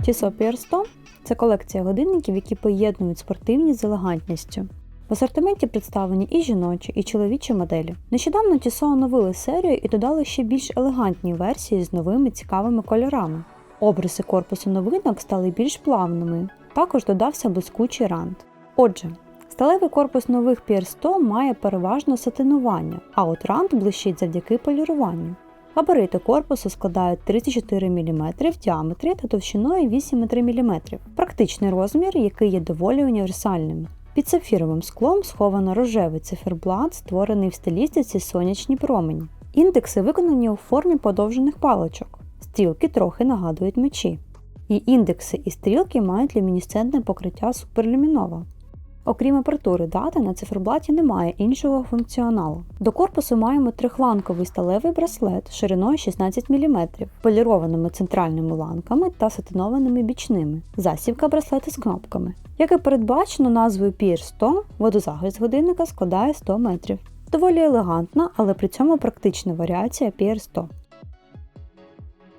Tissot PR100 – це колекція годинників, які поєднують спортивність з елегантністю. В асортименті представлені і жіночі, і чоловічі моделі. Нещодавно Tissot оновили серію і додали ще більш елегантні версії з новими цікавими кольорами. Обриси корпусу новинок стали більш плавними, також додався блискучий рант. Отже, сталевий корпус нових PR100 має переважно сатинування, а от рант блищить завдяки поліруванню. Габарити корпусу складають 34 мм в діаметрі та товщиною 8,3 мм. Практичний розмір, який є доволі універсальним. Під сапфіровим склом сховано рожевий циферблат, створений в стилістиці сонячні промені. Індекси виконані у формі подовжених паличок. Стрілки трохи нагадують мечі. І індекси і стрілки мають люмінесцентне покриття суперлюмінова. Окрім апертури дати, на циферблаті немає іншого функціоналу. До корпусу маємо трихланковий сталевий браслет шириною 16 мм, полірованими центральними ланками та сатинованими бічними. Засібка браслета з кнопками. Як і передбачено назвою Pier 100, водозахист годинника складає 100 метрів. Доволі елегантна, але при цьому практична варіація Pier 100.